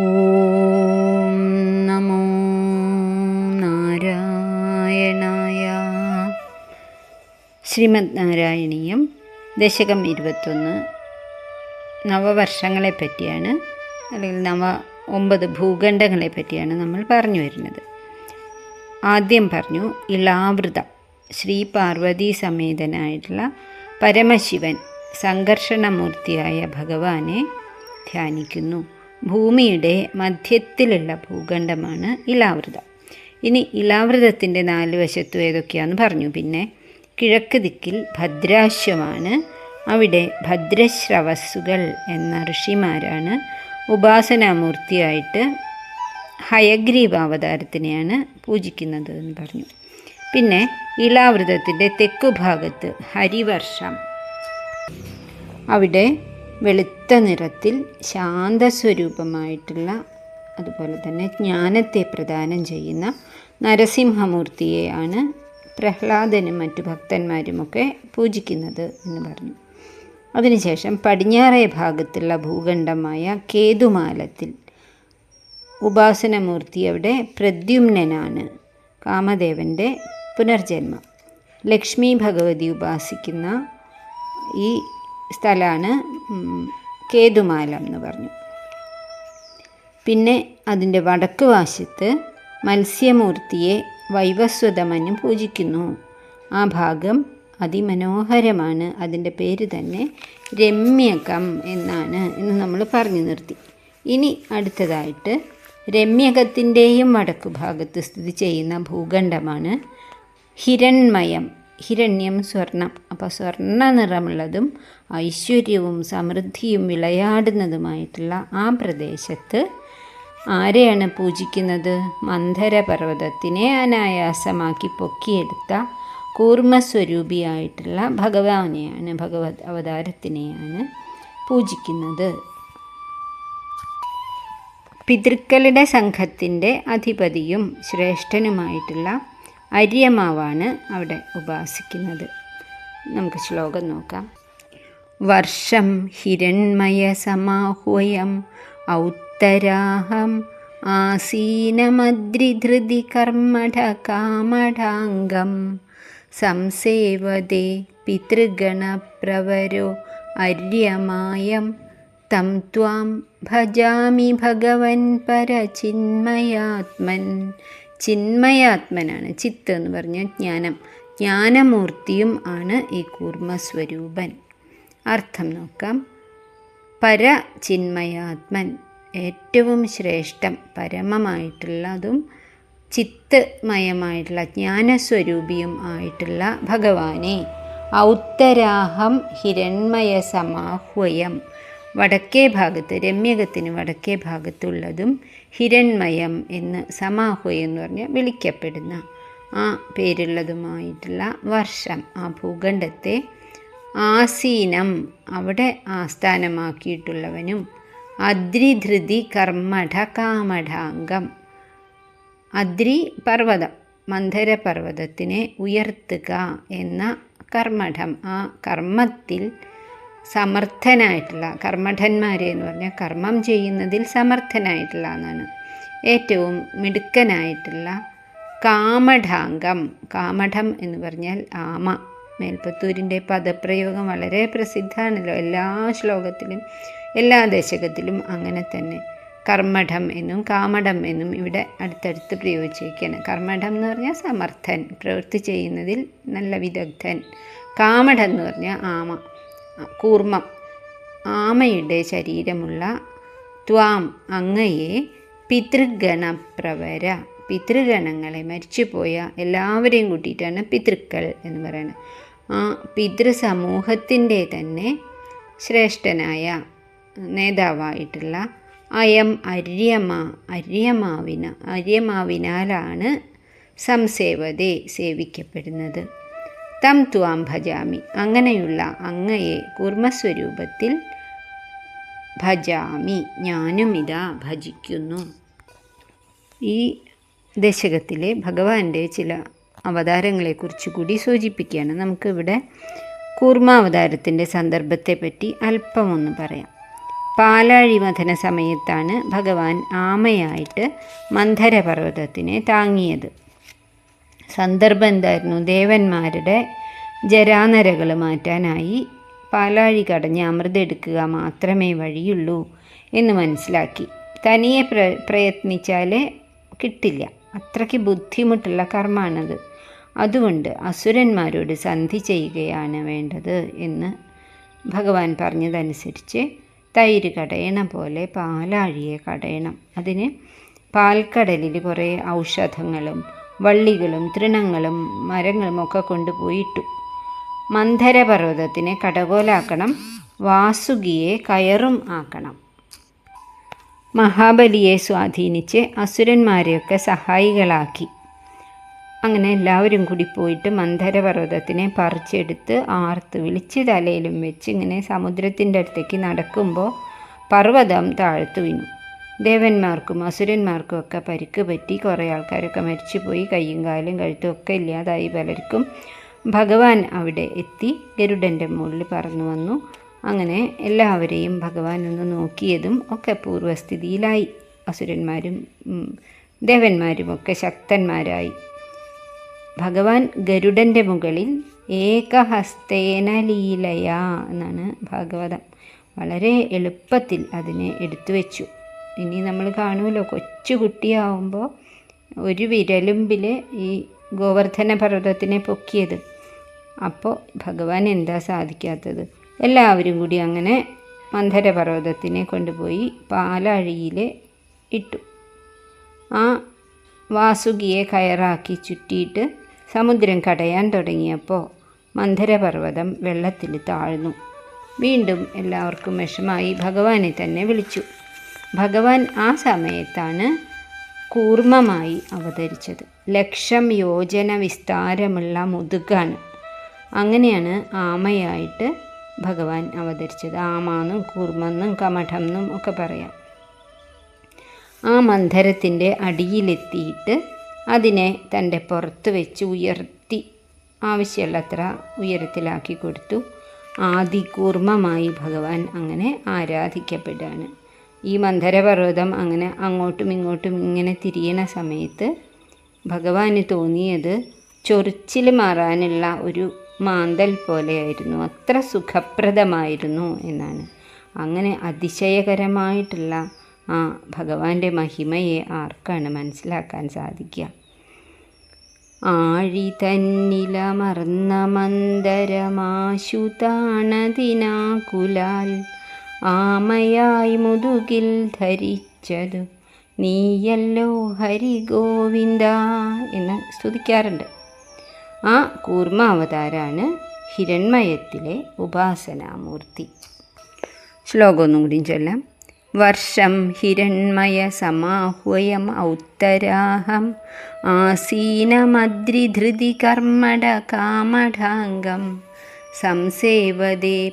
ഓം നമോ നാരായണായ. ശ്രീമദ് നാരായണീയം ദശകം ഇരുപത്തൊന്ന്. നവവർഷങ്ങളെ പറ്റിയാണ് അല്ലെങ്കിൽ നവ ഒമ്പത് ഭൂഖണ്ഡങ്ങളെ പറ്റിയാണ് നമ്മൾ പറഞ്ഞു വരുന്നത്. ആദ്യം പറഞ്ഞു ഇളാവൃതം ശ്രീ പാർവതി സമേതനായിട്ടുള്ള പരമശിവൻ സംഘർഷണമൂർത്തിയായ ഭഗവാനെ ധ്യാനിക്കുന്നു. ഭൂമിയുടെ മധ്യത്തിലുള്ള ഭൂഖണ്ഡമാണ് ഇലാവൃതം. ഇനി ഇലാവൃതത്തിന്റെ നാല് വശത്തും ഏതൊക്കെയാണെന്ന് പറഞ്ഞു. പിന്നെ കിഴക്ക് ദിക്കിൽ ഭദ്രാശ്വമാണ്. അവിടെ ഭദ്രശ്രവസ്സുകൾ എന്ന ഋഷിമാരാണ് ഉപാസനാമൂർത്തിയായിട്ട് ഹയഗ്രീവ അവതാരത്തിനെയാണ് പൂജിക്കുന്നത് എന്ന് പറഞ്ഞു. പിന്നെ ഇളാവൃതത്തിന്റെ തെക്കുഭാഗത്ത് ഹരിവർഷം. അവിടെ വെളുത്ത നിറത്തിൽ ശാന്തസ്വരൂപമായിട്ടുള്ള അതുപോലെ തന്നെ ജ്ഞാനത്തെ പ്രദാനം ചെയ്യുന്ന നരസിംഹമൂർത്തിയെയാണ് പ്രഹ്ലാദനും മറ്റു ഭക്തന്മാരുമൊക്കെ പൂജിക്കുന്നത് എന്ന് പറഞ്ഞു. അതിനുശേഷം പടിഞ്ഞാറേ ഭാഗത്തുള്ള ഭൂഖണ്ഡമായ കേതുമാലത്തിൽ ഉപാസനമൂർത്തി അവിടെ പ്രദ്യുമ്നനാണ് കാമദേവന്റെ പുനർജന്മം. ലക്ഷ്മി ഭഗവതി ഉപാസിക്കുന്ന ഈ സ്ഥലമാണ് കേതുമാല എന്ന് പറഞ്ഞു. പിന്നെ അതിന്റെ വടക്ക് വശത്ത് മത്സ്യമൂർത്തിയെ വൈവസ്വതമനും പൂജിക്കുന്നു. ആ ഭാഗം അതിമനോഹരമാണ്. അതിന്റെ പേര് തന്നെ രമ്യകം എന്നാണ് എന്ന് നമ്മൾ പറഞ്ഞു നിർത്തി. ഇനി അടുത്തതായിട്ട് രമ്യകത്തിന്റെയും വടക്കു ഭാഗത്ത് സ്ഥിതി ചെയ്യുന്ന ഭൂഖണ്ഡമാണ് ഹിരൺമയം. ഹിരണ്യം സ്വർണം. അപ്പോൾ സ്വർണ നിറമുള്ളതും ഐശ്വര്യവും സമൃദ്ധിയും വിളയാടുന്നതുമായിട്ടുള്ള ആ പ്രദേശത്ത് ആരെയാണ് പൂജിക്കുന്നത്? മന്ധരപർവതത്തിനെ അനായാസമാക്കി പൊക്കിയെടുത്ത കൂർമ്മസ്വരൂപിയായിട്ടുള്ള ഭഗവാനെയാണ് ഭഗവത് അവതാരത്തിനെയാണ് പൂജിക്കുന്നത്. പിതൃക്കളുടെ സംഘത്തിന്റെ അധിപതിയും ശ്രേഷ്ഠനുമായിട്ടുള്ള അര്യമാവാണ് അവിടെ ഉപാസിക്കുന്നത്. നമുക്ക് ശ്ലോകം നോക്കാം. വർഷം ഹിരൺമയസമാഹ്വയം ഔത്തരാഹം ആസീനമദ്രിധൃതി കർമ്മഠ കാമഠാംഗം സംസേവതേ പിതൃഗണപ്രവരോ അര്യമായം തം ത്വാം ഭജാമി ഭഗവൻ പരചിന്മയാത്മൻ ചിന്മയാത്മനാണ്. ചിത്ത് എന്ന് പറഞ്ഞാൽ ജ്ഞാനം. ജ്ഞാനമൂർത്തിയും ആണ് ഈ കൂർമ്മസ്വരൂപൻ. അർത്ഥം നോക്കാം. പര പരചിന്മയാത്മൻ ഏറ്റവും ശ്രേഷ്ഠം. പരമമായിട്ടുള്ളതും ചിത്തമയമായിട്ടുള്ള ജ്ഞാനസ്വരൂപിയും ആയിട്ടുള്ള ഭഗവാനെ. ഔത്തരാഹം ഹിരൺമയ സമാഹ്വയം വടക്കേ ഭാഗത്ത് രമ്യകത്തിന് വടക്കേ ഭാഗത്തുള്ളതും ഹിരൺമയം എന്ന് സമാഹു എന്ന് പറഞ്ഞാൽ വിളിക്കപ്പെടുന്ന ആ പേരുള്ളതുമായിട്ടുള്ള വർഷം ആ ഭൂഖണ്ഡത്തെ ആസീനം അവിടെ ആസ്ഥാനമാക്കിയിട്ടുള്ളവനും അദ്രിധൃതി കർമ്മഠ കാമഠാംഗം. അദ്രി പർവതം മന്ധര പർവതത്തിനെ ഉയർത്തുക എന്ന കർമ്മഠം. ആ കർമ്മത്തിൽ സമർത്ഥനായിട്ടുള്ള കർമ്മഠന്മാരെ എന്ന് പറഞ്ഞാൽ കർമ്മം ചെയ്യുന്നതിൽ സമർത്ഥനായിട്ടുള്ള എന്നാണ് ഏറ്റവും മിടുക്കനായിട്ടുള്ള കാമഠാംഗം. കാമഠം എന്ന് പറഞ്ഞാൽ ആമ. മേൽപ്പത്തൂരിന്റെ പദപ്രയോഗം വളരെ പ്രസിദ്ധമാണല്ലോ. എല്ലാ ശ്ലോകത്തിലും എല്ലാ ദശകത്തിലും അങ്ങനെ തന്നെ. കർമ്മഠം എന്നും കാമഠം എന്നും ഇവിടെ അടുത്തടുത്ത് പ്രയോഗിച്ചിരിക്കുകയാണ് കർമ്മഠം എന്ന് പറഞ്ഞാൽ സമർത്ഥൻ. പ്രവൃത്തി ചെയ്യുന്നതിൽ നല്ല വിദഗ്ധൻ. കാമഠം എന്ന് പറഞ്ഞാൽ ആമ. കൂർമ്മം. ആമയുടെ ശരീരമുള്ള ത്വാം അങ്ങയെ പിതൃഗണപ്രവര. പിതൃഗണങ്ങളെ മരിച്ചുപോയ എല്ലാവരെയും കൂട്ടിയിട്ടാണ് പിതൃക്കൾ എന്ന് പറയുന്നത്. ആ പിതൃസമൂഹത്തിന്റെ തന്നെ ശ്രേഷ്ഠനായ നേതാവായിട്ടുള്ള അയം അര്യമ അര്യമാവിന അര്യമാവിനാലാണ് സംസേവതെ സേവിക്കപ്പെടുന്നത്. തം ത്വാം ഭജാമി. അങ്ങനെയുള്ള അങ്ങയെ കുർമ്മസ്വരൂപത്തിൽ ഭജാമി. ഞാനും ഇതാ ഭജിക്കുന്നു. ഈ ദശകത്തിലെ ഭഗവാന്റെ ചില അവതാരങ്ങളെക്കുറിച്ച് കൂടി സൂചിപ്പിക്കുകയാണ്. നമുക്കിവിടെ കൂർമാവതാരത്തിന്റെ സന്ദർഭത്തെപ്പറ്റി അല്പമൊന്ന് പറയാം. പാലാഴി മഥന സമയത്താണ് ഭഗവാൻ ആമയായിട്ട് മന്ധരപർവതത്തിനെ താങ്ങിയത്. സന്ദർഭം എന്തായിരുന്നു? ദേവന്മാരുടെ ജരാനരകൾ മാറ്റാനായി പാലാഴി കടഞ്ഞ് അമൃത് എടുക്കുക മാത്രമേ വഴിയുള്ളൂ എന്ന് മനസ്സിലാക്കി. തനിയെ പ്ര പ്രയത്നിച്ചാൽ കിട്ടില്ല. അത്രയ്ക്ക് ബുദ്ധിമുട്ടുള്ള കർമ്മമാണത് അതുകൊണ്ട് അസുരന്മാരോട് സന്ധി ചെയ്യുകയാണ് വേണ്ടത് എന്ന് ഭഗവാൻ പറഞ്ഞതനുസരിച്ച് തൈര് കടയണ പോലെ പാലാഴിയെ കടയണം. അതിന് പാൽക്കടലിൽ കുറേ ഔഷധങ്ങളും വള്ളികളും തൃണങ്ങളും മരങ്ങളും ഒക്കെ കൊണ്ടുപോയിട്ടു. മന്ധരപർവതത്തിനെ കടകോലാക്കണം വാസുകിയെ കയറും ആക്കണം. മഹാബലിയെ സ്വാധീനിച്ച് അസുരന്മാരെയൊക്കെ സഹായികളാക്കി. അങ്ങനെ എല്ലാവരും കൂടി പോയിട്ട് മന്ധരപർവതത്തിനെ പറിച്ചെടുത്ത് ആർത്ത് വിളിച്ച് തലയിലും വെച്ച് ഇങ്ങനെ സമുദ്രത്തിന്റെ അടുത്തേക്ക് നടക്കുമ്പോൾ പർവതം താഴ്ത്തു വീണു. ദേവന്മാർക്കും അസുരന്മാർക്കും ഒക്കെ പരിക്ക് പറ്റി കുറേ ആൾക്കാരൊക്കെ മരിച്ചുപോയി. കയ്യും കാലും കഴുത്തും ഒക്കെ ഇല്ലാതായി പലർക്കും ഭഗവാൻ അവിടെ എത്തി. ഗരുഡന്റെ മുകളിൽ പറന്നു വന്നു. അങ്ങനെ എല്ലാവരെയും ഭഗവാൻ ഒന്ന് നോക്കിയതും ഒക്കെ പൂർവസ്ഥിതിയിലായി അസുരന്മാരും ദേവന്മാരും ഒക്കെ ശക്തന്മാരായി. ഭഗവാൻ ഗരുഡന്റെ മുകളിൽ ഏകഹസ്തേന ലീലയ എന്നാണ് ഭാഗവതം. വളരെ എളുപ്പത്തിൽ അതിനെ എടുത്തു വെച്ചു ഇനി നമ്മൾ കാണുമല്ലോ കൊച്ചു കുട്ടിയാവുമ്പോൾ ഒരു വിരലുമ്പിൽ ഈ ഗോവർദ്ധന പർവതത്തിനെ പൊക്കിയത്. അപ്പോൾ ഭഗവാൻ എന്താ സാധിക്കാത്തത്? എല്ലാവരും കൂടി അങ്ങനെ മന്ധര പർവതത്തിനെ കൊണ്ടുപോയി പാലാഴിയിൽ ഇട്ടു. ആ വാസുകിയെ കയറാക്കി ചുറ്റിയിട്ട് സമുദ്രം കടയാൻ തുടങ്ങിയപ്പോൾ മന്ധരപർവതം വെള്ളത്തിൽ താഴ്ന്നു. വീണ്ടും എല്ലാവർക്കും വിഷമായി ഭഗവാനെ തന്നെ വിളിച്ചു. ഭഗവാൻ ആ സമയത്താണ് കൂർമ്മമായി അവതരിച്ചത്. ലക്ഷം യോജന വിസ്താരമുള്ള മുതുകാണ് അങ്ങനെയാണ് ആമയായിട്ട് ഭഗവാൻ അവതരിച്ചത്. ആമാന്നും കൂർമെന്നും കമഠമെന്നും ഒക്കെ പറയാം. ആ മന്ധരത്തിന്റെ അടിയിലെത്തിയിട്ട് അതിനെ തന്റെ പുറത്ത് വെച്ച് ഉയർത്തി ആവശ്യമുള്ളത്ര ഉയരത്തിലാക്കി കൊടുത്തു. ആദികൂർമ്മമായി ഭഗവാൻ അങ്ങനെ ആരാധിക്കപ്പെടുകയാണ്. ഈ മന്ധരപർവതം അങ്ങനെ അങ്ങോട്ടും ഇങ്ങോട്ടും ഇങ്ങനെ തിരിയണ സമയത്ത് ഭഗവാന് തോന്നിയത് ചൊറിച്ചിൽ മാറാനുള്ള ഒരു മാന്തൽ പോലെയായിരുന്നു. അത്ര സുഖപ്രദമായിരുന്നു എന്നാണ്. അങ്ങനെ അതിശയകരമായിട്ടുള്ള ആ ഭഗവാന്റെ മഹിമയെ ആർക്കാണ് മനസ്സിലാക്കാൻ സാധിക്കുക? ആഴി തന്നില മറന്ന മന്ദരമാശുതാണതിനാകുലാൽ ആമയായി മുതുകിൽ ധരിച്ചതു. നീയല്ലോ ഹരി ഗോവിന്ദ എന്ന് സ്തുതിക്കാറുണ്ട്. ആ കൂർമാവതാരാണ് ഹിരൺമയത്തിലെ ഉപാസനാമൂർത്തി. ശ്ലോകം ഒന്നും കൂടി ചൊല്ലാം. വർഷം ഹിരൺമയ സമാഹ്വയം ഔത്തരാഹം. ആസീനമദ്രിധൃതി കർമ്മട കാമഠാംഗം സംസേവതേ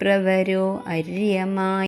പിതൃഗണപ്രവരോ അര്യമായി.